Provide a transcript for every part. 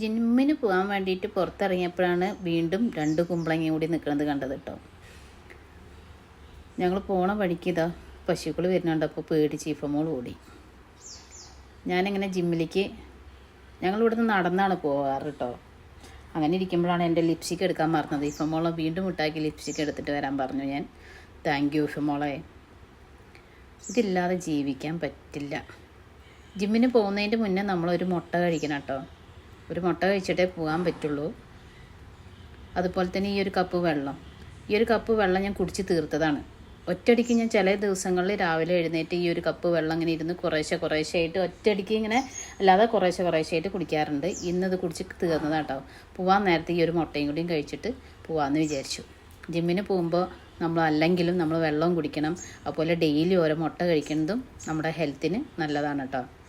ജിമ്മിന് പോകാൻ വേണ്ടിയിട്ട് പുറത്തിറങ്ങിയപ്പോഴാണ് വീണ്ടും രണ്ട് കുമ്പളങ്ങ കൂടി നിൽക്കുന്നത് കണ്ടത് കേട്ടോ. ഞങ്ങൾ പോണ വഴിക്ക് ഇതാ പശുക്കൾ വരുന്നുണ്ട്. അപ്പോൾ പേടിച്ച് ഇഫമോൾ ഓടി. ഞാനിങ്ങനെ ജിമ്മിലേക്ക് ഞങ്ങൾ നിന്ന് നടന്നാണ് പോകാറ് കേട്ടോ. അങ്ങനെ ഇരിക്കുമ്പോഴാണ് എന്റെ ലിപ്സ്റ്റിക്ക് എടുക്കാൻ മറന്നത്. ഇഫമോളെ വീണ്ടും ഇട്ടാക്കി ലിപ്സ്റ്റിക്ക് എടുത്തിട്ട് വരാൻ പറഞ്ഞു ഞാൻ. താങ്ക് യു ഇഫമോളെ ഇതില്ലാതെ ജീവിക്കാൻ പറ്റില്ല. ജിമ്മിന് പോകുന്നതിന്റെ മുന്നേ നമ്മളൊരു മുട്ട കഴിക്കണം കേട്ടോ. ഒരു മുട്ട കഴിച്ചിട്ടേ പോകാൻ പറ്റുള്ളൂ. അതുപോലെ തന്നെ ഈ ഒരു കപ്പ് വെള്ളം. ഈ ഒരു കപ്പ് വെള്ളം ഞാൻ കുടിച്ച് തീർത്തതാണ്. ഒറ്റയടിക്ക് ഞാൻ ചില ദിവസങ്ങളിൽ രാവിലെ എഴുന്നേറ്റ് ഈ ഒരു കപ്പ് വെള്ളം ഇങ്ങനെ ഇരുന്ന് കുറേശ്ശെ കുറേശ്ശെ ആയിട്ട് ഒറ്റയടിക്ക് ഇങ്ങനെ അല്ലാതെ കുറേശ്ശെ കുറേശ്ശെ ആയിട്ട് കുടിക്കാറുണ്ട്. ഇന്നത് കുടിച്ച് തീർന്നതാട്ടോ. പോവാൻ നേരത്തെ ഈ ഒരു മുട്ടയും കൂടിയും കഴിച്ചിട്ട് പോവാമെന്ന് വിചാരിച്ചു. ജിമ്മിന് പോകുമ്പോൾ നമ്മൾ അല്ലെങ്കിലും നമ്മൾ വെള്ളം കുടിക്കണം. അതുപോലെ ഡെയിലി ഓരോ മുട്ട കഴിക്കുന്നതും നമ്മുടെ ഹെൽത്തിന് നല്ലതാണ് കേട്ടോ.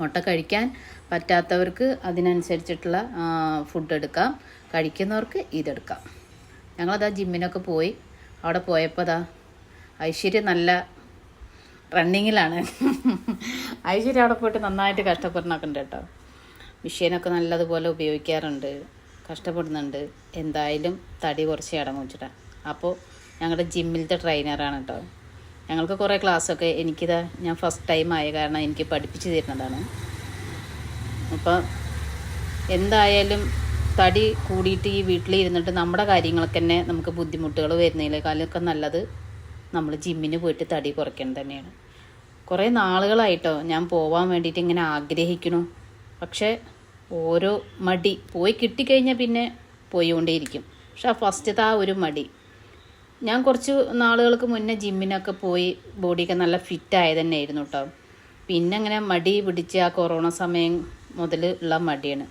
മുട്ട കഴിക്കാൻ പറ്റാത്തവർക്ക് അതിനനുസരിച്ചിട്ടുള്ള ഫുഡ് എടുക്കാം. കഴിക്കുന്നവർക്ക് ഇതെടുക്കാം. ഞങ്ങളതാ ജിമ്മിനൊക്കെ പോയി. അവിടെ പോയപ്പോൾ അതാ ഐശ്വര്യ നല്ല റണ്ണിങ്ങിലാണ് ഐശ്വര്യ അവിടെ പോയിട്ട് നന്നായിട്ട് കഷ്ടപ്പെടുന്നൊക്കെ കേട്ടോ. മെഷീനൊക്കെ നല്ലതുപോലെ ഉപയോഗിക്കാറുണ്ട്. കഷ്ടപ്പെടുന്നുണ്ട്. എന്തായാലും തടി കുറച്ച് ഇടം വെച്ചിട്ടാണ് അപ്പോൾ ഞങ്ങളുടെ ജിമ്മിലത്തെ ട്രെയിനറാണ് കേട്ടോ. ഞങ്ങൾക്ക് കുറേ ക്ലാസ്സൊക്കെ എനിക്കിതാ ഞാൻ ഫസ്റ്റ് ടൈം ആയ കാരണം എനിക്ക് പഠിപ്പിച്ച് തരുന്നതാണ്. അപ്പോൾ എന്തായാലും തടി കൂടിയിട്ട് ഈ വീട്ടിലിരുന്നിട്ട് നമ്മുടെ കാര്യങ്ങളൊക്കെ തന്നെ നമുക്ക് ബുദ്ധിമുട്ടുകൾ വരുന്നതിനേക്കാളൊക്കെ നല്ലത് നമ്മൾ ജിമ്മിന് പോയിട്ട് തടി കുറയ്ക്കണം തന്നെയാണ്. കുറേ നാളുകളായിട്ടോ ഞാൻ പോവാൻ വേണ്ടിയിട്ട് ഇങ്ങനെ ആഗ്രഹിക്കണു പക്ഷേ ഓരോ മടി പോയി കിട്ടിക്കഴിഞ്ഞാൽ പിന്നെ പോയിക്കൊണ്ടേയിരിക്കും പക്ഷെ ആ ഫസ്റ്റത്തെ ആ ഒരു മടി ഞാൻ കുറച്ച് നാളുകൾക്ക് മുന്നേ ജിമ്മിനൊക്കെ പോയി ബോഡിയൊക്കെ നല്ല ഫിറ്റ് തന്നെ ആയിരുന്നു കേട്ടോ പിന്നെ അങ്ങനെ മടി പിടിച്ച് ആ കൊറോണ സമയം മുതൽ ഉള്ള മടിയാണ്.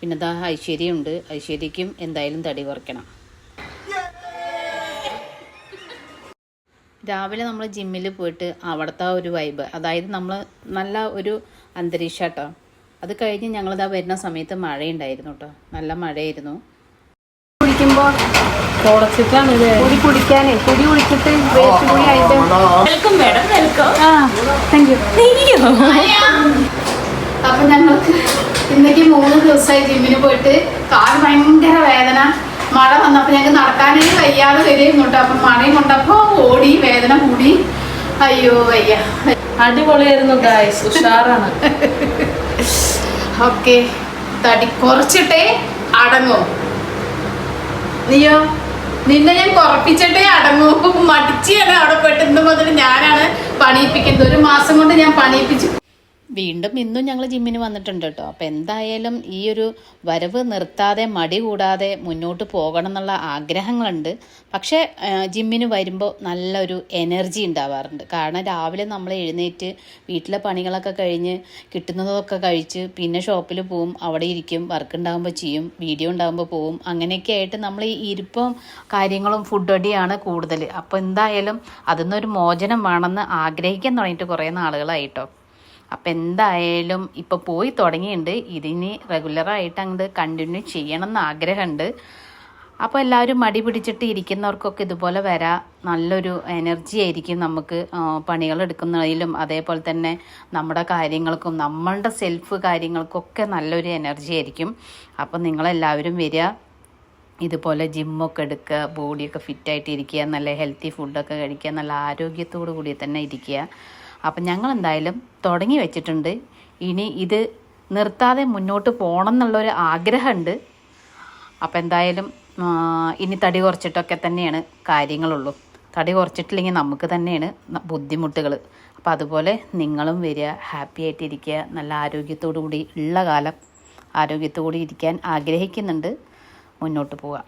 പിന്നെ ദാ ഐശ്വര്യമുണ്ട് ഐശ്വര്യക്കും എന്തായാലും തടി കുറയ്ക്കണം. രാവിലെ നമ്മൾ ജിമ്മിൽ പോയിട്ട് അവിടുത്തെ ഒരു വൈബ് അതായത് നമ്മൾ നല്ല ഒരു അന്തരീക്ഷം കേട്ടോ അത് കഴിഞ്ഞ് ഞങ്ങളിതാ വരുന്ന സമയത്ത് മഴയുണ്ടായിരുന്നു കേട്ടോ നല്ല മഴയായിരുന്നു. കുടിക്കുമ്പോ തുടച്ചിട്ടാണ് ഇത് പൊടി കുടിക്കാനേ പൊടി കുടിച്ചിട്ട് വേസ്റ്റ് പൊടി ആയിട്ട്. Welcome madam welcome. ആ താങ്ക് യു അപ്പൊ ഞങ്ങൾക്ക് ഇന്നേക്ക് മൂന്ന് ദിവസമായി ജിമ്മിന് പോയിട്ട് കാൽ ഭയങ്കര വേദന മഴ വന്നപ്പോ ഞങ്ങൾക്ക് നടക്കാനേ വയ്യാതെ വരികയും കൊണ്ട് അപ്പൊ മഴയും കൊണ്ടപ്പോ ഓടി വേദന കൂടി. അയ്യോ വയ്യ. അടിപൊളിയായിരുന്നു ഗായ്സ് ഉഷാറാണ്. ഓക്കെ തടി കുറച്ചിട്ടേ അടങ്ങും. നീയോ? നിന്നെ ഞാൻ കുറപ്പിച്ചിട്ടേ അടങ്ങൂ. മടിച്ചാണ് അവിടെ പെട്ടെന്ന് മുതൽ ഞാനാണ് പണിയിപ്പിക്കുന്നത്. ഒരു മാസം കൊണ്ട് ഞാൻ പണിയിപ്പിച്ചു. വീണ്ടും ഇന്നും ഞങ്ങൾ ജിമ്മിന് വന്നിട്ടുണ്ട് കേട്ടോ. അപ്പോൾ എന്തായാലും ഈ ഒരു വരവ് നിർത്താതെ മടി കൂടാതെ മുന്നോട്ട് പോകണം എന്നുള്ള ആഗ്രഹങ്ങളുണ്ട്. പക്ഷേ ജിമ്മിന് വരുമ്പോൾ നല്ലൊരു എനർജി ഉണ്ടാവാറുണ്ട്. കാരണം രാവിലെ നമ്മൾ എഴുന്നേറ്റ് വീട്ടിലെ പണികളൊക്കെ കഴിഞ്ഞ് കിട്ടുന്നതൊക്കെ കഴിച്ച് പിന്നെ ഷോപ്പിൽ പോവും അവിടെ ഇരിക്കും വർക്ക് ഉണ്ടാകുമ്പോൾ ചെയ്യും വീഡിയോ ഉണ്ടാകുമ്പോൾ പോവും. അങ്ങനെയൊക്കെ ആയിട്ട് നമ്മൾ ഈ ഇരിപ്പം കാര്യങ്ങളും ഫുഡ് അടിയാണ് കൂടുതൽ അപ്പോൾ എന്തായാലും അതിൽ നിന്നൊരു മോചനം വേണമെന്ന് ആഗ്രഹിക്കാൻ തുടങ്ങിയിട്ട് കുറേ നാളുകളായിട്ടോ അപ്പം എന്തായാലും ഇപ്പോൾ പോയി തുടങ്ങിയിട്ടുണ്ട് ഇതിന് റെഗുലറായിട്ട് അങ്ങോട്ട് കണ്ടിന്യൂ ചെയ്യണം എന്ന് ആഗ്രഹമുണ്ട് അപ്പോൾ എല്ലാവരും മടി പിടിച്ചിട്ട് ഇരിക്കുന്നവർക്കൊക്കെ ഇതുപോലെ വരാം. നല്ലൊരു എനർജി ആയിരിക്കും നമുക്ക് പണികൾ എടുക്കുന്നതിലും അതേപോലെ തന്നെ നമ്മുടെ കാര്യങ്ങൾക്കും നമ്മളുടെ സെൽഫ് കാര്യങ്ങൾക്കൊക്കെ നല്ലൊരു എനർജി ആയിരിക്കും. അപ്പോൾ നിങ്ങളെല്ലാവരും വരിക ഇതുപോലെ ജിമ്മൊക്കെ എടുക്കുക ബോഡിയൊക്കെ ഫിറ്റായിട്ട് ഇരിക്കുക നല്ല ഹെൽത്തി ഫുഡൊക്കെ കഴിക്കുക നല്ല ആരോഗ്യത്തോടു കൂടി തന്നെ ഇരിക്കുക. അപ്പം ഞങ്ങൾ എന്തായാലും തുടങ്ങി വെച്ചിട്ടുണ്ട്. ഇനി ഇത് നിർത്താതെ മുന്നോട്ട് പോകണം എന്നുള്ളൊരു ആഗ്രഹമുണ്ട് അപ്പം എന്തായാലും ഇനി തടി കുറച്ചിട്ടൊക്കെ തന്നെയാണ് കാര്യങ്ങളുള്ളൂ. തടി കുറച്ചിട്ടില്ലെങ്കിൽ നമുക്ക് തന്നെയാണ് ബുദ്ധിമുട്ടുകൾ അപ്പം അതുപോലെ നിങ്ങളും വരിക ഹാപ്പി ആയിട്ടിരിക്കുക നല്ല ആരോഗ്യത്തോടു കൂടി ഉള്ള കാലം ആരോഗ്യത്തോടു കൂടി ഇരിക്കാൻ ആഗ്രഹിക്കുന്നുണ്ട്. മുന്നോട്ട് പോവുക